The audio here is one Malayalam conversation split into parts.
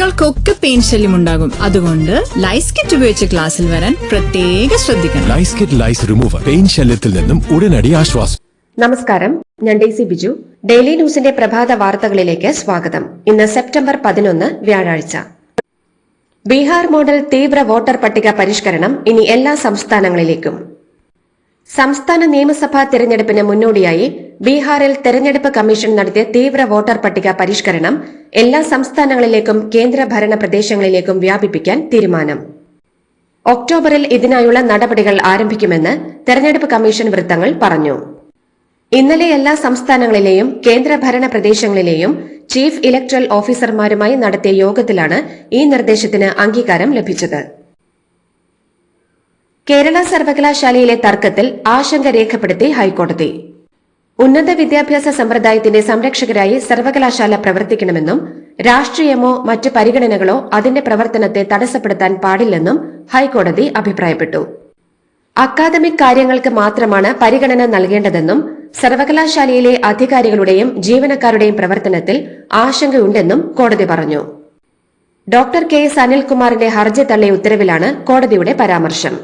കുട്ടികൾക്കൊക്കെ പെയിൻ ശല്യം ഉണ്ടാകും. അതുകൊണ്ട് ലൈസ് കിറ്റ് ഉപയോഗിച്ച് ക്ലാസ്സിൽ വരാൻ പ്രത്യേക ശ്രദ്ധിക്കണം. ലൈസ് കിറ്റ് ലൈസ് റിമൂവർ പെയിൻ ശല്യത്തിൽ നിന്നും ഉടനടി ആശ്വാസം. നമസ്കാരം. ഞാൻ ഡെയ്സി ബിജു. ഡെയിലി ന്യൂസിന്റെ പ്രഭാത വാർത്തകളിലേക്ക് സ്വാഗതം. ഇന്ന് സെപ്റ്റംബർ പതിനൊന്ന് വ്യാഴാഴ്ച. ബീഹാർ മോഡൽ തീവ്ര വോട്ടർ പട്ടിക പരിഷ്കരണം ഇനി എല്ലാ സംസ്ഥാനങ്ങളിലേക്കും. സംസ്ഥാന നിയമസഭാ തെരഞ്ഞെടുപ്പിന് മുന്നോടിയായി ബീഹാറിൽ തെരഞ്ഞെടുപ്പ് കമ്മീഷൻ നടത്തിയ തീവ്ര വോട്ടർ പട്ടിക പരിഷ്കരണം എല്ലാ സംസ്ഥാനങ്ങളിലേക്കും കേന്ദ്രഭരണ പ്രദേശങ്ങളിലേക്കും വ്യാപിപ്പിക്കാൻ തീരുമാനം. ഒക്ടോബറിൽ ഇതിനായുള്ള നടപടികൾ ആരംഭിക്കുമെന്ന് തെരഞ്ഞെടുപ്പ് കമ്മീഷൻ വൃത്തങ്ങൾ പറഞ്ഞു. ഇന്നലെ എല്ലാ സംസ്ഥാനങ്ങളിലെയും കേന്ദ്രഭരണ പ്രദേശങ്ങളിലെയും ചീഫ് ഇലക്ട്രൽ ഓഫീസർമാരുമായി നടത്തിയ യോഗത്തിലാണ് ഈ നിർദ്ദേശത്തിന് അംഗീകാരം ലഭിച്ചത്. കേരള സർവകലാശാലയിലെ തർക്കത്തിൽ ആശങ്ക രേഖപ്പെടുത്തി ഹൈക്കോടതി. ഉന്നത വിദ്യാഭ്യാസ സമ്പ്രദായത്തിന്റെ സംരക്ഷകരായി സർവകലാശാല പ്രവർത്തിക്കണമെന്നും രാഷ്ട്രീയമോ മറ്റ് പരിഗണനകളോ അതിന്റെ പ്രവർത്തനത്തെ തടസ്സപ്പെടുത്താൻ പാടില്ലെന്നും ഹൈക്കോടതി അഭിപ്രായപ്പെട്ടു. അക്കാദമിക് കാര്യങ്ങൾക്ക് മാത്രമാണ് പരിഗണന നൽകേണ്ടതെന്നും സർവകലാശാലയിലെ അധികാരികളുടെയും ജീവനക്കാരുടെയും പ്രവർത്തനത്തിൽ ആശങ്കയുണ്ടെന്നും കോടതി പറഞ്ഞു. ഡോക്ടർ കെ എസ് അനിൽകുമാറിന്റെ ഹർജി തള്ളിയ ഉത്തരവിലാണ് കോടതിയുടെ പരാമർശം.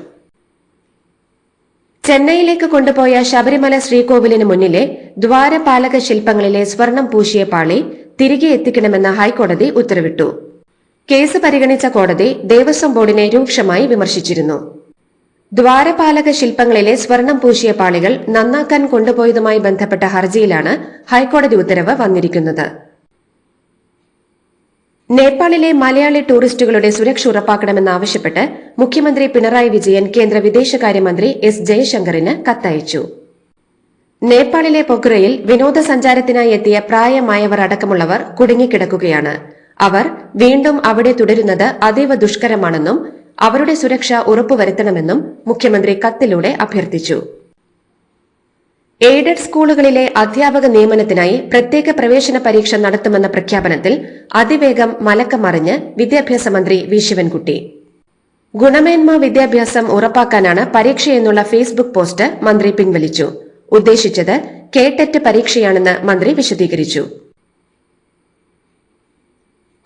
ചെന്നൈയിലേക്ക് കൊണ്ടുപോയ ശബരിമല ശ്രീകോവിലിന് മുന്നിലെ ദ്വാരപാലക ശില്പങ്ങളിലെ സ്വർണം പൂശിയ പാളി തിരികെ എത്തിക്കണമെന്ന് ഹൈക്കോടതി ഉത്തരവിട്ടു. കേസ് പരിഗണിച്ച കോടതി ദേവസ്വം ബോർഡിനെ രൂക്ഷമായി വിമർശിച്ചിരുന്നു. ദ്വാരപാലക ശില്പങ്ങളിലെ സ്വർണം പൂശിയ പാളികൾ നന്നാക്കാൻ കൊണ്ടുപോയതുമായി ബന്ധപ്പെട്ട ഹർജിയിലാണ് ഹൈക്കോടതി ഉത്തരവ് വന്നിരിക്കുന്നത്. നേപ്പാളിലെ മലയാളി ടൂറിസ്റ്റുകളുടെ സുരക്ഷ ഉറപ്പാക്കണമെന്നാവശ്യപ്പെട്ട് മുഖ്യമന്ത്രി പിണറായി വിജയൻ കേന്ദ്ര വിദേശകാര്യമന്ത്രി എസ് ജയശങ്കറിന് കത്തയച്ചു. നേപ്പാളിലെ പൊക്രയിൽ വിനോദസഞ്ചാരത്തിനായി എത്തിയ പ്രായമായവർ അടക്കമുള്ളവർ കുടുങ്ങിക്കിടക്കുകയാണ്. അവർ വീണ്ടും അവിടെ തുടരുന്നത് അതീവ ദുഷ്കരമാണെന്നും അവരുടെ സുരക്ഷ ഉറപ്പുവരുത്തണമെന്നും മുഖ്യമന്ത്രി കത്തിലൂടെ അഭ്യർത്ഥിച്ചു. എയ്ഡഡ് സ്കൂളുകളിലെ അധ്യാപക നിയമനത്തിനായി പ്രത്യേക പ്രവേശന പരീക്ഷ നടത്തുമെന്ന പ്രഖ്യാപനത്തിൽ അതിവേഗം മലക്കം മറിഞ്ഞ് വിദ്യാഭ്യാസ മന്ത്രി വി. ശിവൻകുട്ടി. ഗുണമേന്മ വിദ്യാഭ്യാസം ഉറപ്പാക്കാനാണ് പരീക്ഷയെന്നുള്ള ഫേസ്ബുക്ക് പോസ്റ്റ് മന്ത്രി പിൻവലിച്ചു. ഉദ്ദേശിച്ചത് കേട്ടറ്റ് പരീക്ഷയാണെന്ന് മന്ത്രി വിശദീകരിച്ചു.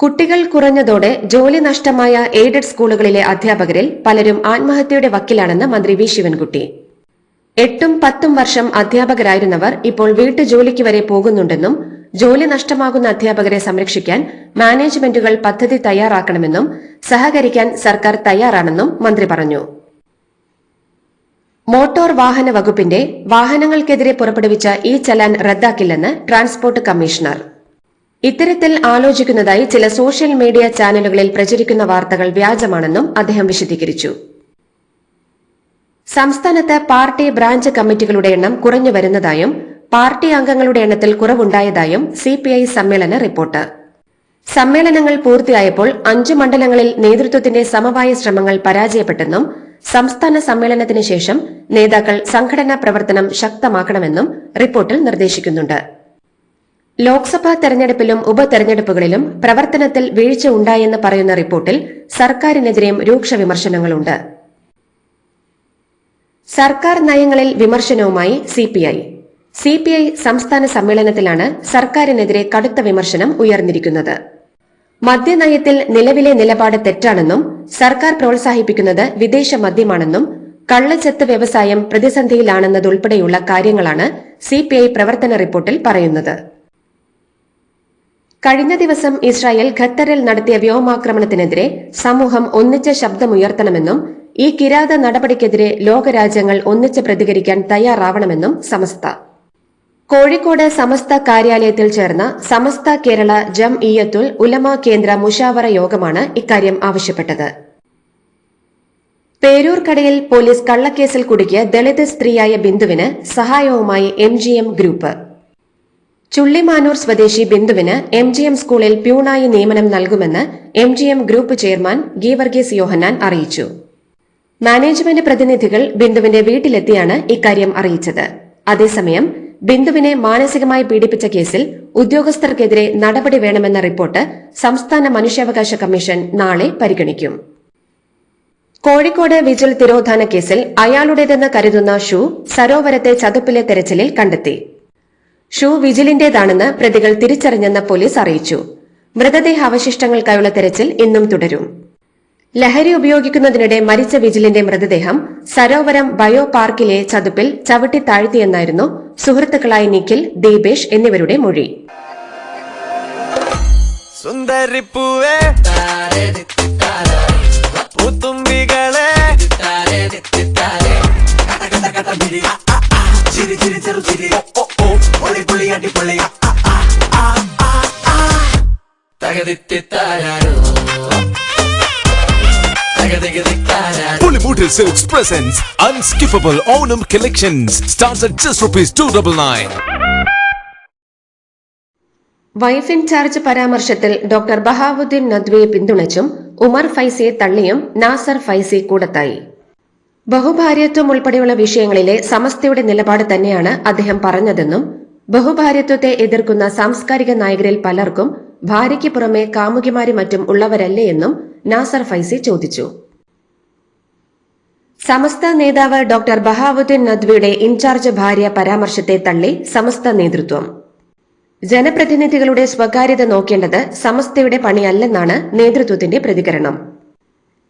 കുട്ടികൾ കുറഞ്ഞതോടെ ജോലി നഷ്ടമായ എയ്ഡഡ് സ്കൂളുകളിലെ അധ്യാപകരിൽ പലരും ആത്മഹത്യയുടെ വക്കിലാണെന്ന് മന്ത്രി വി. ശിവൻകുട്ടി. എട്ടും പത്തും വർഷം അധ്യാപകരായിരുന്നവർ ഇപ്പോൾ വീട്ടുജോലിക്ക് വരെ പോകുന്നുണ്ടെന്നും ജോലി നഷ്ടമാകുന്ന അധ്യാപകരെ സംരക്ഷിക്കാൻ മാനേജ്മെന്റുകൾ പദ്ധതി തയ്യാറാക്കണമെന്നും സഹകരിക്കാൻ സർക്കാർ തയ്യാറാണെന്നും മന്ത്രി പറഞ്ഞു. മോട്ടോർ വാഹന വകുപ്പിന്റെ വാഹനങ്ങൾക്കെതിരെ പുറപ്പെടുവിച്ച ഈ ചലാൻ റദ്ദാക്കില്ലെന്ന് ട്രാൻസ്പോർട്ട് കമ്മീഷണർ. ഇത്തരത്തിൽ ആലോചിക്കുന്നതായി ചില സോഷ്യൽ മീഡിയ ചാനലുകളിൽ പ്രചരിക്കുന്ന വാർത്തകൾ വ്യാജമാണെന്നും അദ്ദേഹം വിശദീകരിച്ചു. സംസ്ഥാനത്ത് പാർട്ടി ബ്രാഞ്ച് കമ്മിറ്റികളുടെ എണ്ണം കുറഞ്ഞു വരുന്നതായും പാർട്ടി അംഗങ്ങളുടെ എണ്ണത്തിൽ കുറവുണ്ടായതായും സിപിഐ സമ്മേളന റിപ്പോർട്ട്. സമ്മേളനങ്ങൾ പൂർത്തിയായപ്പോൾ അഞ്ചു മണ്ഡലങ്ങളിൽ നേതൃത്വത്തിന്റെ സമവായ ശ്രമങ്ങൾ പരാജയപ്പെട്ടെന്നും സംസ്ഥാന സമ്മേളനത്തിന് ശേഷം നേതാക്കൾ സംഘടനാ പ്രവർത്തനം ശക്തമാക്കണമെന്നും റിപ്പോർട്ടിൽ നിർദ്ദേശിക്കുന്നുണ്ട്. ലോക്സഭാ തെരഞ്ഞെടുപ്പിലും ഉപതെരഞ്ഞെടുപ്പുകളിലും പ്രവർത്തനത്തിൽ വീഴ്ച ഉണ്ടായെന്ന് പറയുന്ന റിപ്പോർട്ടിൽ സർക്കാരിനെതിരെയും രൂക്ഷ വിമർശനങ്ങളുണ്ട്. സർക്കാർ നയങ്ങളിൽ വിമർശനവുമായി C P I. C P I സംസ്ഥാന സമ്മേളനത്തിലാണ് സർക്കാരിനെതിരെ കടുത്ത വിമർശനം ഉയർന്നിരിക്കുന്നത്. മദ്യനയത്തിൽ നിലവിലെ നിലപാട് തെറ്റാണെന്നും സർക്കാർ പ്രോത്സാഹിപ്പിക്കുന്നത് വിദേശ മദ്യമാണെന്നും കള്ളച്ചെത്ത് വ്യവസായം പ്രതിസന്ധിയിലാണെന്നതുൾപ്പെടെയുള്ള കാര്യങ്ങളാണ് സി പി ഐ പ്രവർത്തന റിപ്പോർട്ടിൽ പറയുന്നത്. കഴിഞ്ഞ ദിവസം ഇസ്രായേൽ ഖത്തറിൽ നടത്തിയ വ്യോമാക്രമണത്തിനെതിരെ സമൂഹം ഒന്നിച്ച ശബ്ദമുയർത്തണമെന്നും ഈ കിരാത നടപടിക്കെതിരെ ലോകരാജ്യങ്ങൾ ഒന്നിച്ച് പ്രതികരിക്കാൻ തയ്യാറാവണമെന്നും സമസ്ത. കോഴിക്കോട് സമസ്ത കാര്യാലയത്തിൽ ചേർന്ന സമസ്ത കേരള ജം ഇയത്തുൽ ഉലമ കേന്ദ്ര മുഷാവറ യോഗമാണ് ഇക്കാര്യം ആവശ്യപ്പെട്ടത്. പേരൂർക്കടയിൽ പോലീസ് കള്ളക്കേസിൽ കുടുക്കിയ ദളിത് സ്ത്രീയായ ബിന്ദുവിന് സഹായവുമായി എം ഗ്രൂപ്പ്. ചുള്ളിമാനൂർ സ്വദേശി ബിന്ദുവിന് എം ജി എം സ്കൂളിൽ പ്യൂണായി നിയമനം നൽകുമെന്ന് M G M group chairman Geevarghese Yohannan അറിയിച്ചു. മാനേജ്മെന്റ് പ്രതിനിധികൾ ബിന്ദുവിന്റെ വീട്ടിലെത്തിയാണ് ഇക്കാര്യം അറിയിച്ചത്. അതേസമയം ബിന്ദുവിനെ മാനസികമായി പീഡിപ്പിച്ച കേസിൽ ഉദ്യോഗസ്ഥർക്കെതിരെ നടപടി വേണമെന്ന റിപ്പോർട്ട് സംസ്ഥാന മനുഷ്യാവകാശ കമ്മീഷൻ നാളെ പരിഗണിക്കും. കോഴിക്കോട് വിജിൽ തിരോധാന കേസിൽ അയാളുടേതെന്ന് കരുതുന്ന ഷൂ സരോവരത്തെ ചതുപ്പിലെ തെരച്ചിലിൽ കണ്ടെത്തി. ഷൂ വിജിലിന്റേതാണെന്ന് പ്രതികൾ തിരിച്ചറിഞ്ഞെന്ന് പോലീസ് അറിയിച്ചു. മൃതദേഹാവശിഷ്ടങ്ങൾക്കായുള്ള തെരച്ചിൽ ഇന്നും തുടരും. ലഹരി ഉപയോഗിക്കുന്നതിനിടെ മരിച്ച വിജിലിന്റെ മൃതദേഹം സരോവരം ബയോ പാർക്കിലെ ചതുപ്പിൽ ചവിട്ടി താഴ്ത്തിയെന്നായിരുന്നു സുഹൃത്തുക്കളായ നിഖിൽ ദീപേഷ് എന്നിവരുടെ മൊഴി. സുന്ദരിപ്പൂവേ പൂത്തുമ്പികളെ ചിരി ചിരി ചെറു ചിരി ഓ ഓ പൊളി പൊളി അടിപൊളി തകതിത്തിത്താരോ Pulimutil Silks presents Unskippable Onam Collections. Starts at just rupees 299. Wife incharge പരാമർശത്തിൽ ഡോക്ടർ ബഹാവുദ്ദീൻ നദ്വയെ പിന്തുണച്ചും ഉമർ ഫൈസിയെ തള്ളിയും നാസർ ഫൈസി കൂടത്തായി ബഹുഭാര്യത്വം ഉൾപ്പെടെയുള്ള വിഷയങ്ങളിലെ സമസ്തയുടെ നിലപാട് തന്നെയാണ് അദ്ദേഹം പറഞ്ഞതെന്നും ബഹുഭാര്യത്വത്തെ എതിർക്കുന്ന സാംസ്കാരിക നായകരിൽ പലർക്കും ഭാര്യയ്ക്ക് പുറമെ കാമുകിമാരി മറ്റും ഉള്ളവരല്ലേ എന്നും നാസർ ഫൈസി ചോദിച്ചു. സമസ്ത നേതാവ് ഡോക്ടർ ബഹാവുദ്ദീൻ നദ്വിയുടെ ഇൻചാർജ് ഭാര്യ പരാമർശത്തെ തള്ളി സമസ്ത നേതൃത്വം. ജനപ്രതിനിധികളുടെ സ്വകാര്യത നോക്കേണ്ടത് സമസ്തയുടെ പണിയല്ലെന്നാണ് നേതൃത്വത്തിന്റെ പ്രതികരണം.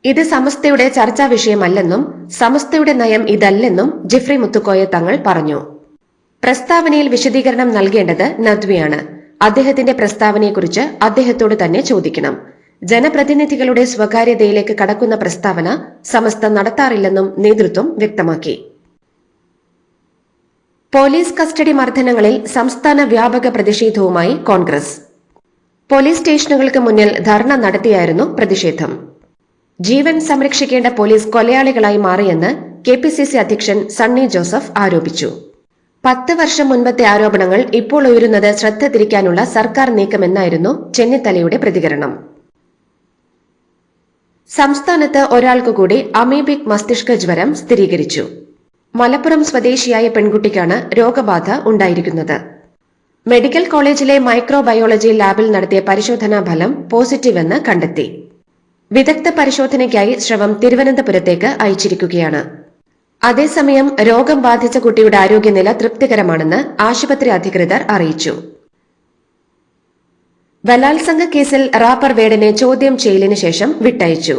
ഇത് സമസ്തയുടെ ചർച്ചാ വിഷയമല്ലെന്നും സമസ്തയുടെ നയം ഇതല്ലെന്നും ജിഫ്രി മുത്തുക്കോയ തങ്ങൾ പറഞ്ഞു. പ്രസ്താവനയിൽ വിശദീകരണം നൽകേണ്ടത് നദ്വിയാണ്. അദ്ദേഹത്തിന്റെ പ്രസ്താവനയെക്കുറിച്ച് അദ്ദേഹത്തോട് തന്നെ ചോദിക്കണം. ജനപ്രതിനിധികളുടെ സ്വകാര്യതയിലേക്ക് കടക്കുന്ന പ്രസ്താവന സമസ്ത നടത്താറില്ലെന്നും നേതൃത്വം വ്യക്തമാക്കി. പോലീസ് കസ്റ്റഡി മർദ്ദനങ്ങളിൽ സംസ്ഥാന വ്യാപക പ്രതിഷേധവുമായി കോൺഗ്രസ്. പോലീസ് സ്റ്റേഷനുകൾക്ക് മുന്നിൽ ധർണ നടത്തിയായിരുന്നു പ്രതിഷേധം. ജീവൻ സംരക്ഷിക്കേണ്ട പോലീസ് കൊലയാളികളായി മാറിയെന്ന് കെ അധ്യക്ഷൻ സണ്ണി ജോസഫ് ആരോപിച്ചു. പത്ത് വർഷം മുൻപത്തെ ആരോപണങ്ങൾ ഇപ്പോൾ ഉയരുന്നത് ശ്രദ്ധ തിരിക്കാനുള്ള സർക്കാർ നീക്കമെന്നായിരുന്നു ചെന്നിത്തലയുടെ പ്രതികരണം. സംസ്ഥാനത്ത് ഒരാൾക്ക് കൂടി അമീബിക് മസ്തിഷ്ക ജ്വരം സ്ഥിരീകരിച്ചു. മലപ്പുറം സ്വദേശിയായ പെൺകുട്ടിക്കാണ് രോഗബാധ ഉണ്ടായിരിക്കുന്നത്. മെഡിക്കൽ കോളേജിലെ മൈക്രോബയോളജി ലാബിൽ നടത്തിയ പരിശോധനാ ഫലം പോസിറ്റീവെന്ന് കണ്ടെത്തി. വിദഗ്ധ പരിശോധനയ്ക്കായി ശ്രവം തിരുവനന്തപുരത്തേക്ക് അയച്ചിരിക്കുകയാണ്. അതേസമയം രോഗം ബാധിച്ച കുട്ടിയുടെ ആരോഗ്യനില തൃപ്തികരമാണെന്ന് ആശുപത്രി അധികൃതർ അറിയിച്ചു. ബലാത്സംഗ കേസിൽ റാപ്പർ വേടനെ ചോദ്യം ചെയ്യലിന് ശേഷം വിട്ടയച്ചു.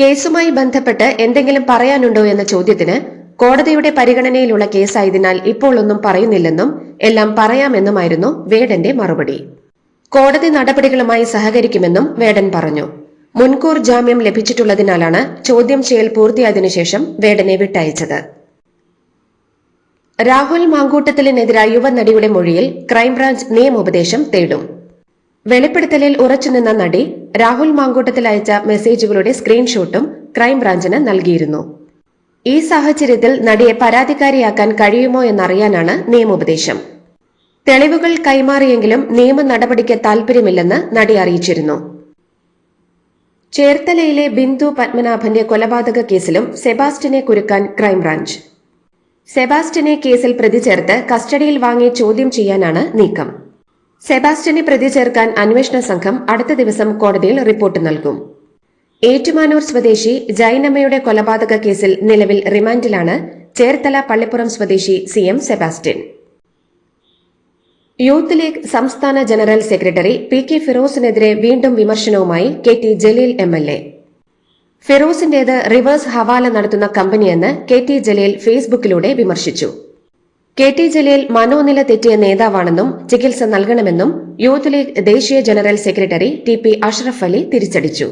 കേസുമായി ബന്ധപ്പെട്ട് എന്തെങ്കിലും പറയാനുണ്ടോ എന്ന ചോദ്യത്തിന് കോടതിയുടെ പരിഗണനയിലുള്ള കേസായതിനാൽ ഇപ്പോൾ ഒന്നും പറയുന്നില്ലെന്നും എല്ലാം പറയാമെന്നുമായിരുന്നു വേടന്റെ മറുപടി. കോടതി നടപടികളുമായി സഹകരിക്കുമെന്നും വേടൻ പറഞ്ഞു. മുൻകൂർ ജാമ്യം ലഭിച്ചിട്ടുള്ളതിനാലാണ് ചോദ്യം ചെയ്യൽ പൂർത്തിയായതിനു ശേഷം വേടനെ വിട്ടയച്ചത്. രാഹുൽ മാങ്കൂട്ടത്തിലിനെതിരായ യുവനടിയുടെ മൊഴിയിൽ ക്രൈംബ്രാഞ്ച് നിയമോപദേശം തേടും. വെളിപ്പെടുത്തലിൽ ഉറച്ചുനിന്ന നടി രാഹുൽ മാങ്കൂട്ടത്തിൽ അയച്ച മെസ്സേജുകളുടെ സ്ക്രീൻഷോട്ടും ക്രൈംബ്രാഞ്ചിന് നൽകിയിരുന്നു. ഈ സാഹചര്യത്തിൽ നടിയെ പരാതിക്കാരിയാക്കാൻ കഴിയുമോ എന്നറിയാനാണ് നിയമോപദേശം. തെളിവുകൾ കൈമാറിയെങ്കിലും നിയമ നടപടിക്ക് താൽപര്യമില്ലെന്ന് നടി അറിയിച്ചിരുന്നു. ചേർത്തലയിലെ ബിന്ദു പത്മനാഭന്റെ കൊലപാതക കേസിലും സെബാസ്റ്റിനെ കുരുക്കാൻ ക്രൈംബ്രാഞ്ച്. സെബാസ്റ്റിനെ കേസിൽ പ്രതി ചേർത്ത് കസ്റ്റഡിയിൽ വാങ്ങി ചോദ്യം ചെയ്യാനാണ് നീക്കം. സെബാസ്റ്റിനെ പ്രതി ചേർക്കാൻ അന്വേഷണ സംഘം അടുത്ത ദിവസം കോടതിയിൽ റിപ്പോർട്ട് നൽകും. ഏറ്റുമാനൂർ സ്വദേശി ജൈനമ്മയുടെ കൊലപാതക കേസിൽ നിലവിൽ റിമാൻഡിലാണ് ചേർത്തല പള്ളിപ്പുറം സ്വദേശി C M Sebastian. Youth league സംസ്ഥാന ജനറൽ സെക്രട്ടറി പി കെ ഫിറോസിനെതിരെ വീണ്ടും വിമർശനവുമായി K T Jaleel M L A. ഫിറോസിന്റേത് reverse ഹവാല നടത്തുന്ന കമ്പനിയെന്ന് കെ ടി ജലീൽ ഫേസ്ബുക്കിലൂടെ വിമർശിച്ചു. കെ ടി ജലീൽ മനോനില തെറ്റിയ നേതാവാണെന്നും ചികിത്സ നൽകണമെന്നും യൂത്ത് ലീഗ് ദേശീയ general secretary T P Ashraf Ali തിരിച്ചടിച്ചു.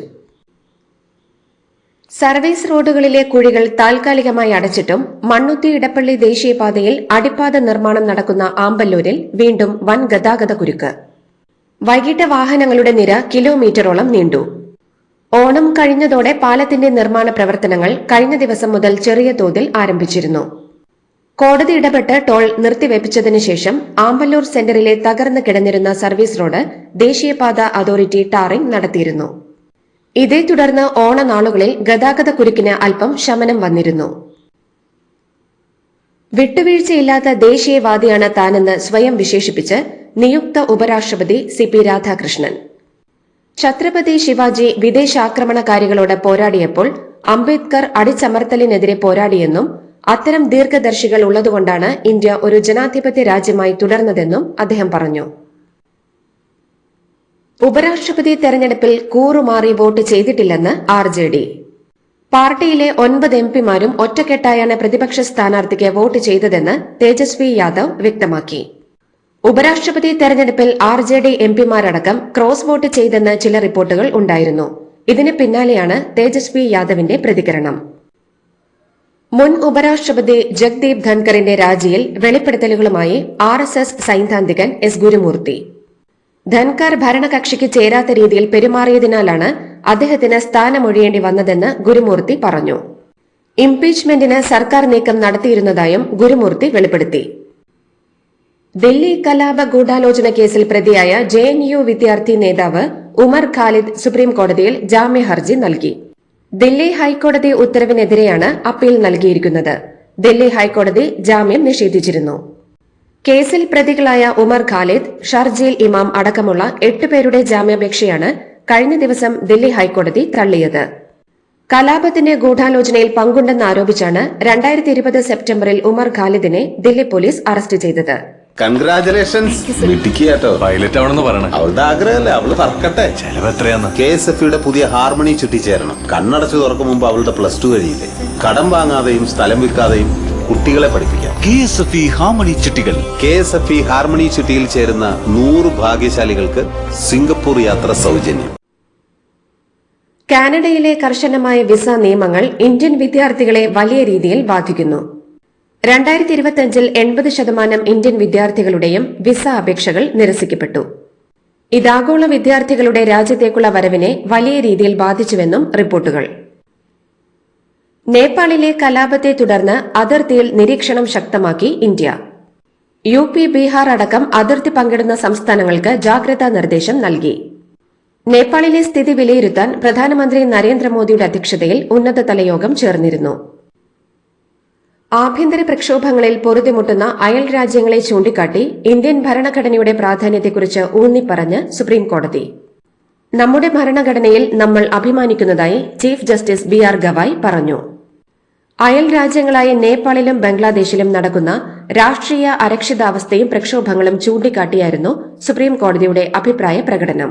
സർവീസ് റോഡുകളിലെ കുഴികൾ താൽക്കാലികമായി അടച്ചിട്ടും മണ്ണുത്തി ഇടപ്പള്ളി ദേശീയപാതയിൽ അടിപ്പാത നിർമ്മാണം നടക്കുന്ന ആമ്പല്ലൂരിൽ വീണ്ടും വൻ ഗതാഗത കുരുക്ക്. വൈകിട്ട് വാഹനങ്ങളുടെ നിര കിലോമീറ്ററോളം നീണ്ടു. ഓണം കഴിഞ്ഞതോടെ പാലത്തിന്റെ നിർമ്മാണ പ്രവർത്തനങ്ങൾ കഴിഞ്ഞ ദിവസം മുതൽ ചെറിയ തോതിൽ ആരംഭിച്ചിരുന്നു. കോടതി ഇടപെട്ട് ടോൾ നിർത്തിവെപ്പിച്ചതിനു ശേഷം ആമ്പല്ലൂർ സെന്ററിലെ തകർന്നു കിടന്നിരുന്ന സർവീസ് റോഡ് ദേശീയപാത അതോറിറ്റി ടാറിംഗ് നടത്തിയിരുന്നു. ഇതേ തുടർന്ന് ഓണനാളുകളിൽ ഗതാഗത കുരുക്കിന് അല്പം ശമനം വന്നിരുന്നു. വിട്ടുവീഴ്ചയില്ലാത്ത ദേശീയവാദിയാണ് താനെന്ന് സ്വയം വിശേഷിപ്പിച്ച് നിയുക്ത ഉപരാഷ്ട്രപതി സി പി രാധാകൃഷ്ണൻ. ഛത്രപതി ശിവാജി വിദേശാക്രമണകാരികളോട് പോരാടിയപ്പോൾ അംബേദ്കർ അടിച്ചമർത്തലിനെതിരെ പോരാടിയെന്നും അത്തരം ദീർഘദർശികൾ ഉള്ളതുകൊണ്ടാണ് ഇന്ത്യ ഒരു ജനാധിപത്യ രാജ്യമായി തുടർന്നതെന്നും അദ്ദേഹം പറഞ്ഞു. ഉപരാഷ്ട്രപതി തെരഞ്ഞെടുപ്പിൽ കൂറുമാറി വോട്ട് ചെയ്തിട്ടില്ലെന്ന് ആർ ജെ ഡി പാർട്ടിയിലെ ഒൻപത് എംപിമാരും ഒറ്റക്കെട്ടായാണ് പ്രതിപക്ഷ സ്ഥാനാർത്ഥിക്ക് വോട്ട് ചെയ്തതെന്ന് തേജസ്വി യാദവ് വ്യക്തമാക്കി. ഉപരാഷ്ട്രപതി തെരഞ്ഞെടുപ്പിൽ ആർ ജെ ഡി എംപിമാരടക്കം ക്രോസ് വോട്ട് ചെയ്തെന്ന് ചില റിപ്പോർട്ടുകൾ ഉണ്ടായിരുന്നു. ഇതിന് പിന്നാലെയാണ് തേജസ്വി യാദവിന്റെ പ്രതികരണം. മുൻ ഉപരാഷ്ട്രപതി ജഗ്ദീപ് ധൻകറിന്റെ രാജിയിൽ വെളിപ്പെടുത്തലുകളുമായി ആർ എസ് എസ് സൈദ്ധാന്തികൻ എസ് ഗുരുമൂർത്തി. ധൻകർ ഭരണകക്ഷിക്ക് ചേരാത്ത രീതിയിൽ പെരുമാറിയതിനാലാണ് അദ്ദേഹത്തിന് സ്ഥാനമൊഴിയേണ്ടി വന്നതെന്ന് ഗുരുമൂർത്തി പറഞ്ഞു. ഇംപീച്ച്മെന്റിന് സർക്കാർ നീക്കം നടത്തിയിരുന്നതായും ഗുരുമൂർത്തി വെളിപ്പെടുത്തി. ദില്ലി കലാപ ഗൂഢാലോചന കേസിൽ പ്രതിയായ ജെ എൻ യു വിദ്യാർത്ഥി നേതാവ് ഉമർ ഖാലിദ് സുപ്രീം കോടതിയിൽ ജാമ്യ ഹർജി നൽകി. ദില്ലി ഹൈക്കോടതി ഉത്തരവിനെതിരെയാണ് അപ്പീൽ നൽകിയിരിക്കുന്നത്. ദില്ലി ഹൈക്കോടതി ജാമ്യം നിഷേധിച്ചിരുന്നു. കേസിൽ പ്രതികളായ ഉമർ ഖാലിദ് ഷർജീൽ ഇമാം അടക്കമുള്ള എട്ട് പേരുടെ ജാമ്യാപേക്ഷയാണ് കഴിഞ്ഞ ദിവസം ദില്ലി ഹൈക്കോടതി തള്ളിയത്. കലാപത്തിന്റെ ഗൂഢാലോചനയിൽ പങ്കുണ്ടെന്ന് ആരോപിച്ചാണ് രണ്ടായിരത്തി ഇരുപത് സെപ്റ്റംബറിൽ ഉമർ ഖാലിദിനെ ദില്ലി പോലീസ് അറസ്റ്റ് ചെയ്തത്. കൺഗ്രാചുലേഷൻസ് പൈലറ്റ് ആവണമെന്ന് പറയണം. അവളുടെ ആഗ്രഹമല്ലേ? അവൾ പറക്കട്ടെ ചെലവ് എത്രയാന്ന് കെ എസ് എഫ് യുടെ പുതിയ ഹാർമണി ചുറ്റിച്ചേരണം. കണ്ണടച്ചു തുറക്കും മുമ്പ് അവളുടെ പ്ലസ് ടു കഴിയില്ലേ കടം വാങ്ങാതെയും സ്ഥലം വിൽക്കാതെയും കുട്ടികളെ പഠിപ്പിക്കാം. K S F E harmony ചിട്ടികൾ. K S F E harmony ചിട്ടിയിൽ ചേരുന്ന നൂറ് ഭാഗ്യശാലികൾക്ക് സിംഗപ്പൂർ യാത്ര സൗജന്യം. കാനഡയിലെ കർശനമായ വിസ നിയമങ്ങൾ ഇന്ത്യൻ വിദ്യാർത്ഥികളെ വലിയ രീതിയിൽ ബാധിക്കുന്നു. രണ്ടായിരത്തി ഇരുപത്തിയഞ്ചിൽ എൺപത് ശതമാനം ഇന്ത്യൻ വിദ്യാർത്ഥികളുടെയും വിസ അപേക്ഷകൾ നിരസിക്കപ്പെട്ടു. ഇതാഗോള വിദ്യാർത്ഥികളുടെ രാജ്യത്തേക്കുള്ള വരവിനെ വലിയ രീതിയിൽ ബാധിച്ചുവെന്നും റിപ്പോർട്ടുകൾ. നേപ്പാളിലെ കലാപത്തെ തുടർന്ന് അതിർത്തിയിൽ നിരീക്ഷണം ശക്തമാക്കി ഇന്ത്യ. യു പി ബീഹാർ അടക്കം അതിർത്തി പങ്കിടുന്ന സംസ്ഥാനങ്ങൾക്ക് ജാഗ്രതാ നിർദ്ദേശം നൽകി. നേപ്പാളിലെ സ്ഥിതി വിലയിരുത്താൻ പ്രധാനമന്ത്രി നരേന്ദ്രമോദിയുടെ അധ്യക്ഷതയിൽ ഉന്നതതല യോഗം ചേർന്നിരുന്നു. ആഭ്യന്തര പ്രക്ഷോഭങ്ങളിൽ പൊറുതിമുട്ടുന്ന അയൽ രാജ്യങ്ങളെ ചൂണ്ടിക്കാട്ടി ഇന്ത്യൻ ഭരണഘടനയുടെ പ്രാധാന്യത്തെക്കുറിച്ച് ഊന്നിപ്പറഞ്ഞ് സുപ്രീംകോടതി. നമ്മുടെ ഭരണഘടനയിൽ നമ്മൾ അഭിമാനിക്കുന്നതായി chief justice B R Gavai പറഞ്ഞു. അയൽ രാജ്യങ്ങളായ നേപ്പാളിലും ബംഗ്ലാദേശിലും നടക്കുന്ന രാഷ്ട്രീയ അരക്ഷിതാവസ്ഥയും പ്രക്ഷോഭങ്ങളും ചൂണ്ടിക്കാട്ടിയായിരുന്നു സുപ്രീംകോടതിയുടെ അഭിപ്രായ പ്രകടനം.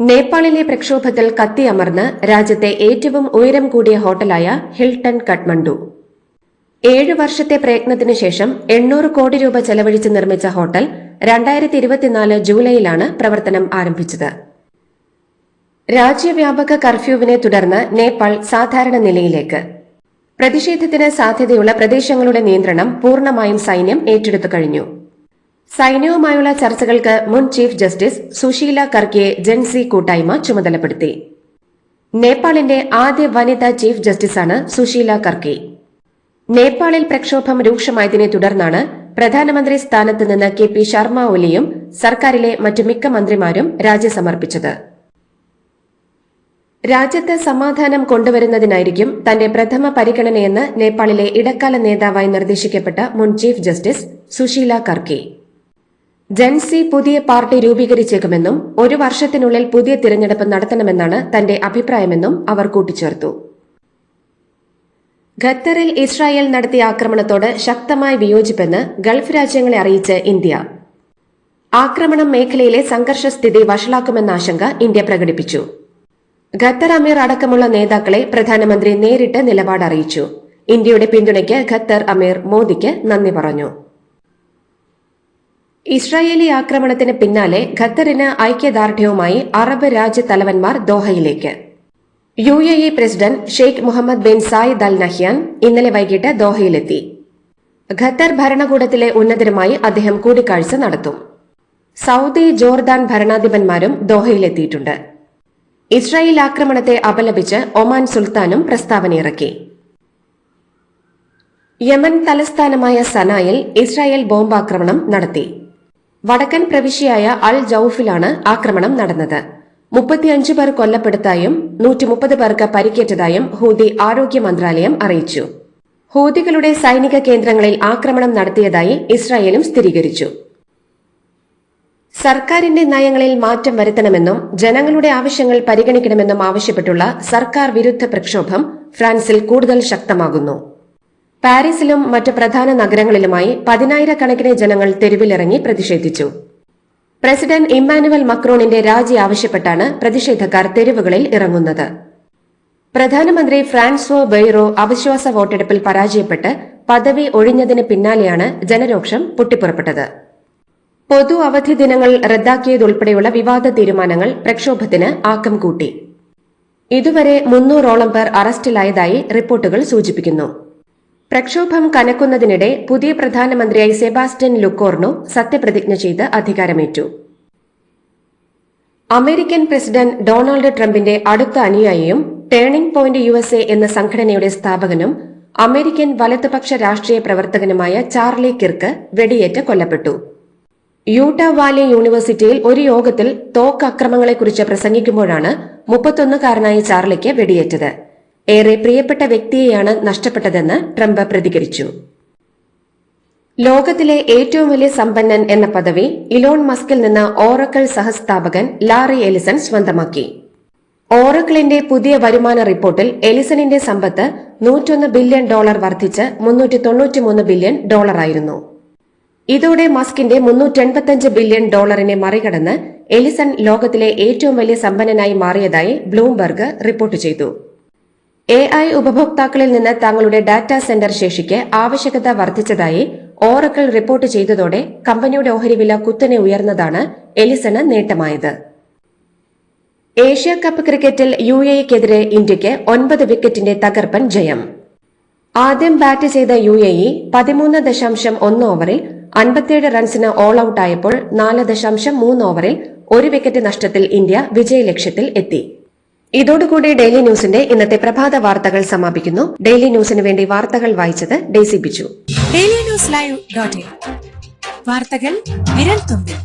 നേപ്പാളിലെ പ്രക്ഷോഭത്തിൽ കത്തിയമർന്ന് രാജ്യത്തെ ഏറ്റവും ഉയരം കൂടിയ ഹോട്ടലായ ഹിൽട്ടൺ കഠ്മണ്ഡു. ഏഴ് വർഷത്തെ പ്രയത്നത്തിനു ശേഷം എണ്ണൂറ് കോടി രൂപ ചെലവഴിച്ച് നിർമ്മിച്ച ഹോട്ടൽ രണ്ടായിരത്തി ഇരുപത്തിനാല് ജൂലൈയിലാണ് പ്രവർത്തനം ആരംഭിച്ചത്. രാജ്യവ്യാപക കർഫ്യൂവിനെ തുടർന്ന് നേപ്പാൾ സാധാരണ നിലയിലേക്ക്. പ്രതിഷേധത്തിന് സാധ്യതയുള്ള പ്രദേശങ്ങളുടെ നിയന്ത്രണം പൂർണമായും സൈന്യം ഏറ്റെടുത്തു കഴിഞ്ഞു. സൈന്യവുമായുള്ള ചർച്ചകൾക്ക് മുൻ ചീഫ് ജസ്റ്റിസ് സുശീല കർക്കിയെ ജൻസി കൂട്ടായ്മ ചുമതലപ്പെടുത്തി. നേപ്പാളിന്റെ ആദ്യ വനിതാ ചീഫ് ജസ്റ്റിസാണ് സുശീല കർക്കി. നേപ്പാളിൽ പ്രക്ഷോഭം രൂക്ഷമായതിനെ തുടർന്നാണ് പ്രധാനമന്ത്രി സ്ഥാനത്ത് നിന്ന് കെ പി ശർമ്മ ഒലിയും സർക്കാരിലെ മറ്റു മിക്ക മന്ത്രിമാരും രാജി സമർപ്പിച്ചത് രാജ്യത്ത് സമാധാനം കൊണ്ടുവരുന്നതിനായിരിക്കും തന്റെ പ്രഥമ പരിഗണനയെന്ന് നേപ്പാളിലെ ഇടക്കാല നേതാവായി നിർദ്ദേശിക്കപ്പെട്ട മുൻ chief justice Sushila Karki. Gen Z പുതിയ പാർട്ടി രൂപീകരിച്ചേക്കുമെന്നും ഒരു വർഷത്തിനുള്ളിൽ പുതിയ തിരഞ്ഞെടുപ്പ് നടത്തണമെന്നാണ് തന്റെ അഭിപ്രായമെന്നും അവർ കൂട്ടിച്ചേർത്തു. ഖത്തറിൽ ഇസ്രായേൽ നടത്തിയ ആക്രമണത്തോട് ശക്തമായി വിയോജിപ്പെന്ന് ഗൾഫ് രാജ്യങ്ങളെ അറിയിച്ച് ഇന്ത്യ. ആക്രമണം മേഖലയിലെ സംഘർഷസ്ഥിതി വഷളാക്കുമെന്ന ആശങ്ക ഇന്ത്യ പ്രകടിപ്പിച്ചു. ഖത്തർ അമീർ അടക്കമുള്ള നേതാക്കളെ പ്രധാനമന്ത്രി നേരിട്ട് നിലപാട് അറിയിച്ചു ഇന്ത്യയുടെ പിന്തുണയ്ക്ക് ഖത്തർ അമീർ മോദിക്ക് നന്ദി പറഞ്ഞു. ഇസ്രായേലി ആക്രമണത്തിന് പിന്നാലെ ഖത്തറിന് ഐക്യദാർഢ്യവുമായി അറബ് രാജ്യത്തലവന്മാർ ദോഹയിലേക്ക്. U A E president Sheikh Mohammed bin Zayed Al Nahyan ഇന്നലെ വൈകിട്ട് ദോഹയിലെത്തി. ഖത്തർ ഭരണകൂടത്തിലെ ഉന്നതരുമായി അദ്ദേഹം കൂടിക്കാഴ്ച നടത്തും. സൗദി ജോർദാൻ ഭരണാധിപന്മാരും ദോഹയിലെത്തിയിട്ടുണ്ട്. ഇസ്രായേൽ ആക്രമണത്തെ അപലപിച്ച് ഒമാൻ സുൽത്താനും പ്രസ്താവനയിറക്കി. യമൻ തലസ്ഥാനമായ സനായിൽ ഇസ്രായേൽ ബോംബാക്രമണം നടത്തി. വടക്കൻ പ്രവിശ്യയായ അൽ ജൌഫിലാണ് ആക്രമണം നടന്നത്. മുപ്പത്തിയഞ്ച് പേർ കൊല്ലപ്പെടുത്തായും നൂറ്റി മുപ്പത് പേർക്ക് പരിക്കേറ്റതായും ഹൂതി ആരോഗ്യ മന്ത്രാലയം അറിയിച്ചു. ഹൂതികളുടെ സൈനിക കേന്ദ്രങ്ങളിൽ ആക്രമണം നടത്തിയതായി ഇസ്രായേലും സ്ഥിരീകരിച്ചു. സർക്കാരിന്റെ നയങ്ങളിൽ മാറ്റം വരുത്തണമെന്നും ജനങ്ങളുടെ ആവശ്യങ്ങൾ പരിഗണിക്കണമെന്നും ആവശ്യപ്പെട്ടുള്ള സർക്കാർ വിരുദ്ധ പ്രക്ഷോഭം ഫ്രാൻസിൽ കൂടുതൽ ശക്തമാകുന്നു. പാരീസിലും മറ്റ് പ്രധാന നഗരങ്ങളിലുമായി പതിനായിരക്കണക്കിന് ജനങ്ങൾ തെരുവിലിറങ്ങി പ്രതിഷേധിച്ചു. പ്രസിഡന്റ് ഇമ്മാനുവൽ മക്രോണിന്റെ രാജി ആവശ്യപ്പെട്ടാണ് പ്രതിഷേധക്കാർ തെരുവുകളിൽ ഇറങ്ങുന്നത്. പ്രധാനമന്ത്രി ഫ്രാൻസോ ബെയ്റോ അവിശ്വാസ വോട്ടെടുപ്പിൽ പരാജയപ്പെട്ട് പദവി ഒഴിഞ്ഞതിന് പിന്നാലെയാണ് ജനരോക്ഷം പൊട്ടിപ്പുറപ്പെട്ടത്. പൊതു അവധി ദിനങ്ങൾ റദ്ദാക്കിയതുൾപ്പെടെയുള്ള വിവാദ തീരുമാനങ്ങൾ പ്രക്ഷോഭത്തിന് ആക്കം കൂട്ടി. ഇതുവരെ മുന്നൂറോളം പേർ അറസ്റ്റിലായതായി റിപ്പോർട്ടുകൾ സൂചിപ്പിക്കുന്നു. പ്രക്ഷോഭം കനക്കുന്നതിനിടെ പുതിയ പ്രധാനമന്ത്രിയായി സെബാസ്റ്റ്യൻ ലുക്കോർണോ സത്യപ്രതിജ്ഞ ചെയ്ത് അധികാരമേറ്റു. അമേരിക്കൻ പ്രസിഡന്റ് ഡൊണാൾഡ് ട്രംപിന്റെ അടുത്ത അനുയായിയും turning point U S A എന്ന സംഘടനയുടെ സ്ഥാപകനും അമേരിക്കൻ വലതുപക്ഷ രാഷ്ട്രീയ പ്രവർത്തകനുമായ ചാർലി കിർക്ക് വെടിയേറ്റ് കൊല്ലപ്പെട്ടു. യൂട്ട വാലി യൂണിവേഴ്സിറ്റിയിൽ ഒരു യോഗത്തിൽ തോക്ക് അക്രമങ്ങളെക്കുറിച്ച് പ്രസംഗിക്കുമ്പോഴാണ് മുപ്പത്തൊന്നുകാരനായ ചാർലിക്ക് വെടിയേറ്റത്. ഏറെ പ്രിയപ്പെട്ട വ്യക്തിയെയാണ് നഷ്ടപ്പെട്ടതെന്ന് ട്രംപ് പ്രതികരിച്ചു. ലോകത്തിലെ ഏറ്റവും വലിയ സമ്പന്നൻ എന്ന പദവി ഇലോൺ മസ്കിൽ നിന്ന് ഓറക്കിൾ സഹസ്ഥാപകൻ ലാറി എലിസൺ സ്വന്തമാക്കി. ഓറക്കിളിന്റെ പുതിയ വരുമാന റിപ്പോർട്ടിൽ എലിസണിന്റെ സമ്പത്ത് നൂറ്റൊന്ന് ബില്യൺ ഡോളർ വർദ്ധിച്ച് മുന്നൂറ്റി ബില്യൺ ഡോളറായിരുന്നു. ഇതോടെ മസ്കിന്റെ മുന്നൂറ്റെൺപത്തഞ്ച് ബില്യൺ ഡോളറിനെ മറികടന്ന് എലിസൺ ലോകത്തിലെ ഏറ്റവും വലിയ സമ്പന്നനായി മാറിയതായി ബ്ലൂംബർഗ് റിപ്പോർട്ട് ചെയ്തു. എ ഐ ഉപഭോക്താക്കളിൽ നിന്ന് തങ്ങളുടെ ഡാറ്റാ സെന്റർ ശേഷിക്ക് ആവശ്യകത വർദ്ധിച്ചതായി ഓറക്കിൾ റിപ്പോർട്ട് ചെയ്തതോടെ കമ്പനിയുടെ ഓഹരി വില കുത്തനെ ഉയർന്നതാണ് എലിസണ് നേട്ടമായത്. ഏഷ്യ കപ്പ് ക്രിക്കറ്റിൽ യു എക്കെതിരെ ഇന്ത്യയ്ക്ക് ഒൻപത് വിക്കറ്റിന്റെ തകർപ്പൻ ജയം. ആദ്യം ബാറ്റ് ചെയ്ത യു എ പതിമൂന്ന് ദശാംശം ഒന്ന് ഓവറിൽ അൻപത്തിയേഴ് റൺസിന് ഓൾ ഔട്ടായപ്പോൾ നാല് ദശാംശം മൂന്ന് ഓവറിൽ ഒരു വിക്കറ്റ് നഷ്ടത്തിൽ ഇന്ത്യ വിജയലക്ഷ്യത്തിൽ എത്തി. ഇതോടുകൂടി ഡെയിലി ന്യൂസിന്റെ ഇന്നത്തെ പ്രഭാത വാർത്തകൾ സമാപിക്കുന്നു. ഡെയിലി ന്യൂസിന് വേണ്ടി വാർത്തകൾ വായിച്ചത് Daisy Biju. Daily news live വാർത്തകൾ വിരൽ തുമ്പിൽ